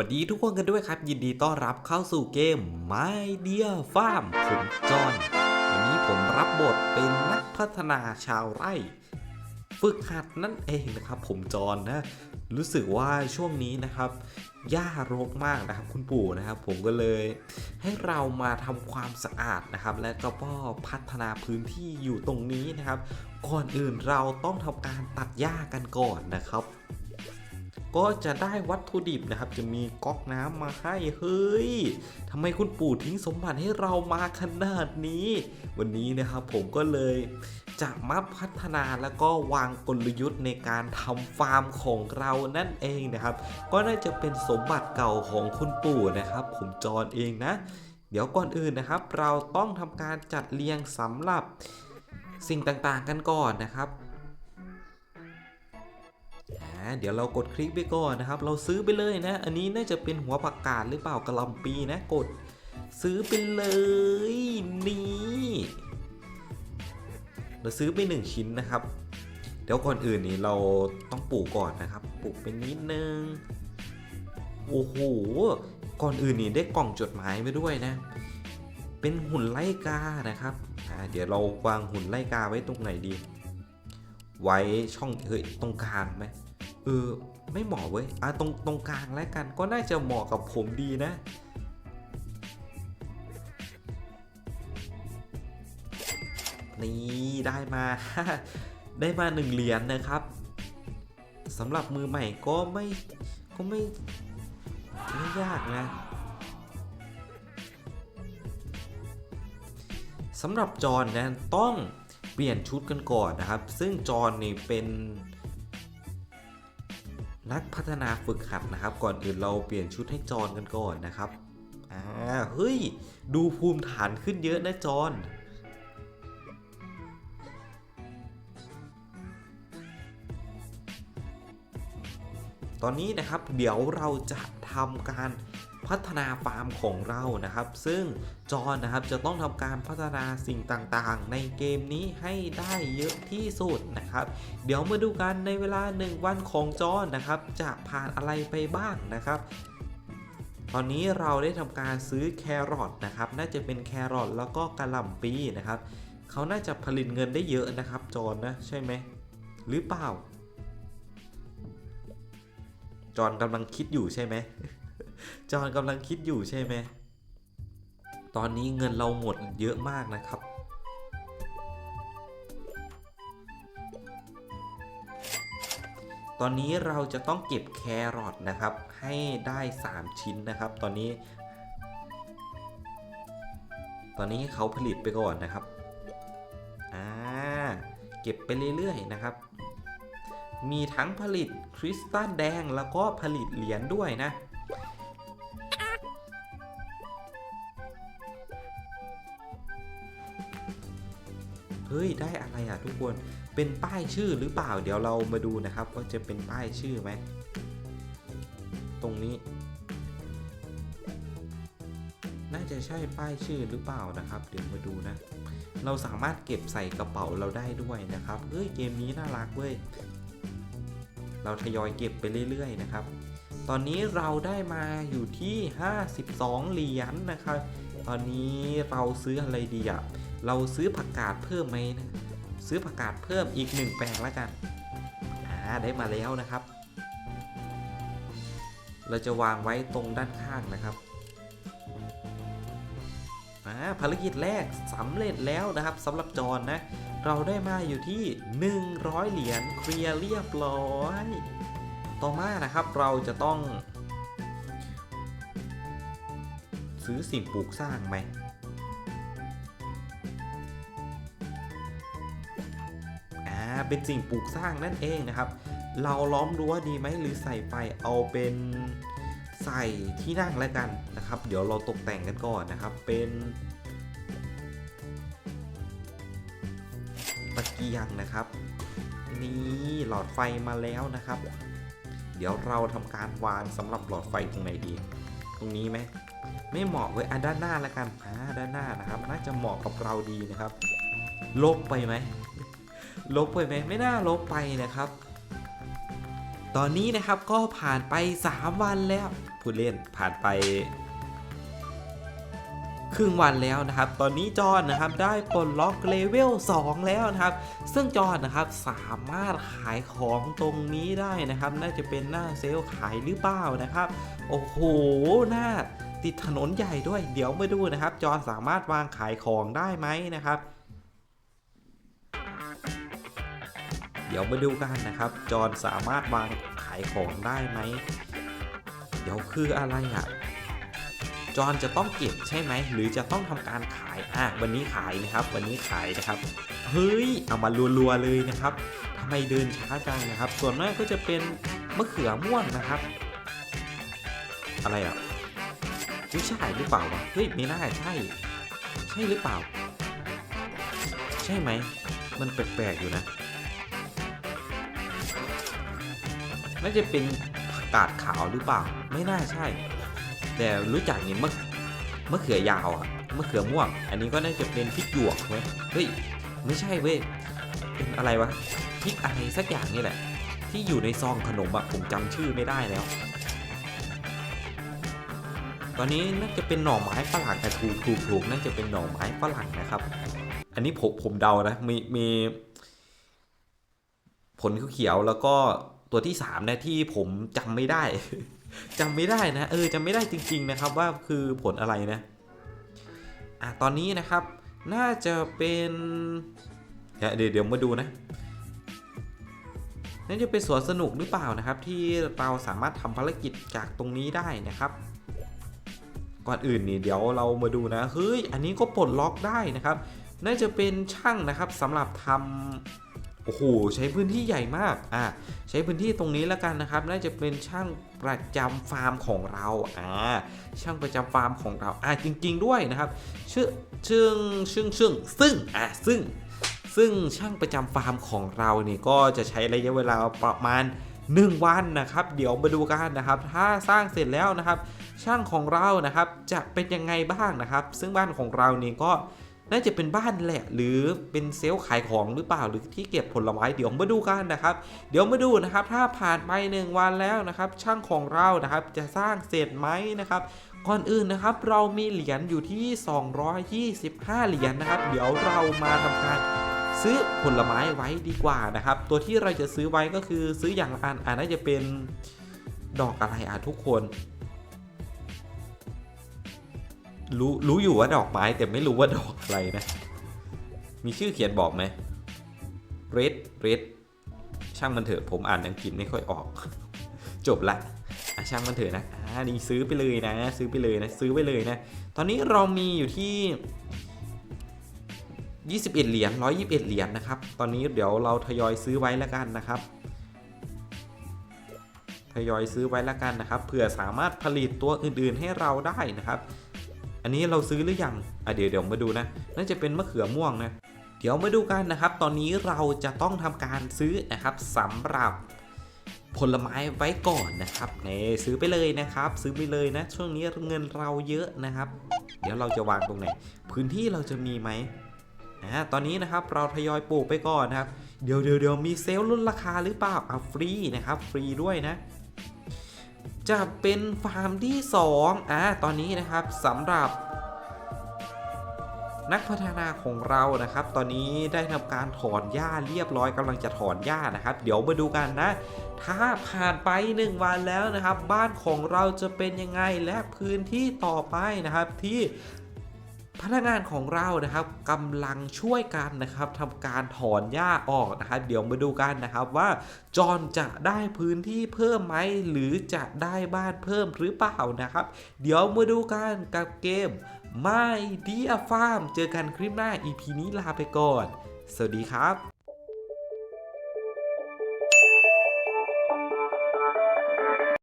วัสดีทุกคนกันด้วยครับ ยินดีต้อนรับเข้าสู่เกม My Dear Farm ผมจอห์นวันนี้ผมรับบทเป็นนักพัฒนาชาวไร่ ฝึกหัดนั่นเองนะครับ ผมจอห์นนะ รู้สึกว่าช่วงนี้นะครับหญ้ารกมากนะครับคุณปู่นะครับ ผมก็เลยให้เรามาทำความสะอาดนะครับ และก็พัฒนาพื้นที่อยู่ตรงนี้นะครับ ก่อนอื่นเราต้องทำการตัดหญ้ากันก่อนนะครับ ก็จะได้วัตถุดิบนะครับ จะมีก๊อกน้ำมาให้เฮ้ยทำไมคุณปู่ทิ้งสมบัติให้เรามาขนาดนี้ วันนี้นะครับผมก็เลยจะมาพัฒนาแล้วก็วางกลยุทธ์ในการทำฟาร์มของเรานั่นเองนะครับ ก็น่าจะเป็นสมบัติเก่าของคุณปู่นะครับ ผมจอนเองนะ เดี๋ยวก่อนอื่นนะครับ เราต้องทำการจัดเรียงสำหรับสิ่งต่างๆกันก่อนนะครับ เดี๋ยวเรากดคลิกไปก่อนนะครับ เราซื้อไปเลยนะ อันนี้น่าจะเป็นหัวผักกาดหรือเปล่ากระลำปีนะกดซื้อไปเลยนี่เราซื้อไปหนึ่งชิ้นนะครับ เดี๋ยวก่อนอื่นนี่เราต้องปลูกก่อนนะครับ ปลูกเป็นนิดนึงโอ้โหก่อนอื่นนี่ได้กล่องจดหมายไปด้วยนะ เป็นหุ่นไล่กานะครับเดี๋ยวเราวางหุ่นไล่กาไว้ตรงไหนดี ไว้ช่องเฮ้ยตรงกลางไหม เออไม่เหมาะเว้ยอะตรงตรงกลางแล้วกันก็น่าจะเหมาะกับผมดีนะ นี่ได้มา ได้มาหนึ่งเหรียญนะครับสำหรับมือใหม่ก็ไม่ก็ไม่ไม่ยากนะสำหรับจอนนะต้องเปลี่ยนชุดกันก่อนนะครับ ซึ่งจอนนี่เป็น นักพัฒนาฝึกหัดนะครับ ก่อนอื่นเราเปลี่ยนชุดให้จอนกันก่อนนะครับอ่าเฮ้ย ดูภูมิฐานขึ้นเยอะนะจอนตอนนี้นะครับเดี๋ยวเราจะทำการ พัฒนาฟาร์มของเรานะครับ ซึ่งจอห์นนะครับจะต้องทำการพัฒนาสิ่งต่างๆ ในเกมนี้ให้ได้เยอะที่สุดนะครับ เดี๋ยวมาดูกันในเวลา 1 วันของจอห์นนะครับ จะผ่านอะไรไปบ้างนะครับตอนนี้เราได้ทำการซื้อแครอทนะครับ น่าจะเป็นแครอทแล้วก็กระหล่ำปีนะครับ เขาน่าจะผลิตเงินได้เยอะนะครับ จอห์นนะใช่ไหมหรือเปล่า จอห์นกำลังคิดอยู่ใช่ไหม จอห์นกำลังคิดอยู่ใช่ไหม ตอนนี้เงินเราหมดเยอะมากนะครับ ตอนนี้เราจะต้องเก็บแครอทนะครับ ให้ได้ 3 ชิ้นนะครับ ตอนนี้ ตอนนี้เขาผลิตไปก่อนนะครับ อ่า เก็บไปเรื่อยๆนะครับมีทั้งผลิตคริสตัลแดงแล้วก็ผลิตเหรียญด้วยนะ เฮ้ยได้อะไรอะทุกคนเป็นป้ายชื่อหรือเปล่า เดี๋ยวเรามาดูนะครับว่าจะเป็นป้ายชื่อไหมตรงนี้ น่าจะใช่ป้ายชื่อหรือเปล่านะครับ เดี๋ยวมาดูนะ เราสามารถเก็บใส่กระเป๋าเราได้ด้วยนะครับเฮ้ยเกมนี้น่ารักเว้ยเราทยอยเก็บไปเรื่อยๆนะครับ ตอนนี้เราได้มาอยู่ที่ 52 เหรียญนะครับ ตอนนี้เราซื้ออะไรดีอะ เราซื้อผักกาดเพิ่มไหมนะซื้อผักกาดเพิ่มอีกหนึ่งแปลงแล้วกันอ่าได้มาแล้วนะครับ เราจะวางไว้ตรงด้านข้างนะครับอ่าภารกิจแรกสำเร็จแล้วนะครับสำหรับจอนนะ เราได้มาอยู่ที่ 100 เหรียญเคลียร์เรียบร้อย ต่อมานะครับเราจะต้อง ซื้อสิ่งปลูกสร้างไหม เป็นสิ่งปลูกสร้างนั่นเองนะครับ เราล้อมรั้วดีไหมหรือใส่ไฟเอาเป็นใส่ที่นั่งแล้วกันนะครับ เดี๋ยวเราตกแต่งกันก่อนนะครับ เป็นตะเกียงนะครับ นี่หลอดไฟมาแล้วนะครับ เดี๋ยวเราทำการวางสำหรับหลอดไฟตรงไหนดี ตรงนี้ไหมไม่เหมาะเว้ยอะด้านหน้าแล้วกันอ่าด้านหน้านะครับ น่าจะเหมาะกับเราดีนะครับลบไปไหม ลบไปไหมไม่น่าลบไปนะครับ ตอนนี้นะครับก็ผ่านไป 3 วันแล้วพูดเล่นผ่านไป ครึ่งวันแล้วนะครับ ตอนนี้จอห์นนะครับได้ปลดล็อกเลเวล 2 แล้วนะครับ ซึ่งจอห์นนะครับสามารถขายของตรงนี้ได้นะครับ น่าจะเป็นหน้าเซลล์ขายหรือเปล่านะครับ โอ้โหหน้าติดถนนใหญ่ด้วย เดี๋ยวมาดูนะครับ จอห์นสามารถวางขายของได้ไหมนะครับ เดี๋ยวมาดูกันนะครับ จอนสามารถวางขายของได้ไหม เดี๋ยวคืออะไรอะ จอนจะต้องเก็บใช่ไหม หรือจะต้องทำการขาย อะ วันนี้ขายนะครับ วันนี้ขายนะครับ เฮ้ย เอามารัวๆเลยนะครับทำไมเดินช้าจังนะครับ ส่วนมากก็จะเป็นมะเขือม่วงนะครับ อะไรอะไม่ใช่หรือเปล่าวะ เฮ้ย ไม่น่าใช่ ใช่หรือเปล่า ใช่ไหม มันแปลกๆอยู่นะ น่าจะเป็นผักกาดขาวหรือเปล่า ไม่น่าใช่ แต่รู้จักนี่มะมะเขือยาวอะมะเขือม่วง อันนี้ก็น่าจะเป็นพริกหยวกไหมเฮ้ยไม่ใช่เว้ยเป็นอะไรวะพริกอะไรสักอย่างนี่แหละ ที่อยู่ในซองขนมอะผมจำชื่อไม่ได้แล้ว ตอนนี้น่าจะเป็นหน่อไม้ฝรั่งแต่ถูกถูกถูกน่าจะเป็นหน่อไม้ฝรั่งนะครับ อันนี้ผมผมเดานะมีมีผลเขียวแล้วก็ ตัวที่สามนะที่ผมจำไม่ได้จำไม่ได้นะเออจำไม่ได้จริง ๆนะครับว่าคือผลอะไรนะอะตอนนี้นะครับ น่าจะเป็นเดี๋ยวเดี๋ยวเดี๋ยวมาดูนะน่าจะเป็นสวนสนุกหรือเปล่านะครับ ที่เราสามารถทำภารกิจจากตรงนี้ได้นะครับ ก่อนอื่นนี่เดี๋ยวเรามาดูนะเฮ้ยอันนี้ก็ปลดล็อกได้นะครับ น่าจะเป็นช่างนะครับสำหรับทำ โอ้โหใช้พื้นที่ใหญ่มากอะใช้พื้นที่ตรงนี้แล้วกันนะครับ น่าจะเป็นช่างประจำฟาร์มของเราอ่าช่างประจำฟาร์มของเราอ่าจริง ๆ ด้วยนะครับชื่อชื่อชื่อชื่อซึ่งอะซึ่ง ซึ่งช่างประจำฟาร์มของเราเนี่ยก็จะใช้ระยะเวลาประมาณ 1 วันนะครับ เดี๋ยวมาดูกันนะครับ ถ้าสร้างเสร็จแล้วนะครับ ช่างของเรานะครับจะเป็นยังไงบ้างนะครับ ซึ่งบ้านของเรานี่ก็ น่าจะเป็นบ้านแหละ หรือเป็นเซลล์ขายของหรือเปล่าหรือที่เก็บผลไม้เดี๋ยวมาดูกันนะครับ เดี๋ยวมาดูนะครับ ถ้าผ่านไป1วันแล้วนะครับ ช่างของเรานะครับจะสร้างเสร็จไหมนะครับก่อนอื่นนะครับ เรามีเหรียญอยู่ที่ 225 เหรียญนะครับ เดี๋ยวเรามาทำการซื้อผลไม้ไว้ดีกว่านะครับ ตัวที่เราจะซื้อไว้ก็คือซื้ออย่างอันอ่าน่าจะเป็นดอกอะไรอะทุกคน รู้รู้อยู่ว่าดอกไม้แต่ไม่รู้ว่าดอกอะไรนะ มีชื่อเขียนบอกไหม red red ช่างมันเถอะผมอ่านอังกฤษไม่ค่อยออก จบละอะช่างมันเถอะนะอ่านี่ซื้อไปเลยนะ ซื้อไปเลยนะ ซื้อไปเลยนะ ตอนนี้เรามีอยู่ที่ 21 เหรียญ121 เหรียญนะครับ ตอนนี้เดี๋ยวเราทยอยซื้อไว้แล้วกันนะครับ ทยอยซื้อไว้แล้วกันนะครับ เผื่อสามารถผลิตตัวอื่นๆให้เราได้นะครับ อันนี้เราซื้อหรือยังอะเดี๋ยวเดี๋ยวมาดูนะ น่าจะเป็นมะเขือม่วงนะ เดี๋ยวมาดูกันนะครับ ตอนนี้เราจะต้องทำการซื้อนะครับสำหรับผลไม้ไว้ก่อนนะครับนี่ซื้อไปเลยนะครับ ซื้อไปเลยนะ ช่วงนี้เงินเราเยอะนะครับ เดี๋ยวเราจะวางตรงไหน พื้นที่เราจะมีไหมนะตอนนี้นะครับเราทยอยปลูกไปก่อนนะครับ เดี๋ยวเดี๋ยวเดี๋ยวมีเซลล์ลดราคาหรือเปล่าอะฟรีนะครับ ฟรีด้วยนะ จะเป็นฟาร์มที่ 2อะตอนนี้นะครับสำหรับนักพัฒนาของเรานะครับ ตอนนี้ได้ทำการถอนหญ้าเรียบร้อยกำลังจะถอนหญ้านะครับ เดี๋ยวมาดูกันนะ ถ้าผ่านไป 1 วันแล้วนะครับ บ้านของเราจะเป็นยังไงและพื้นที่ต่อไปนะครับที่ พนักงานของเรานะครับกำลังช่วยกันนะครับทำการถอนหญ้าออกนะครับเดี๋ยวมาดูกันนะครับว่าจอนจะได้พื้นที่เพิ่มไหมหรือจะได้บ้านเพิ่มหรือเปล่านะครับ เดี๋ยวมาดูกันกับเกม My Dear Farm เจอกันคลิปหน้า EP นี้ลาไปก่อน สวัสดีครับ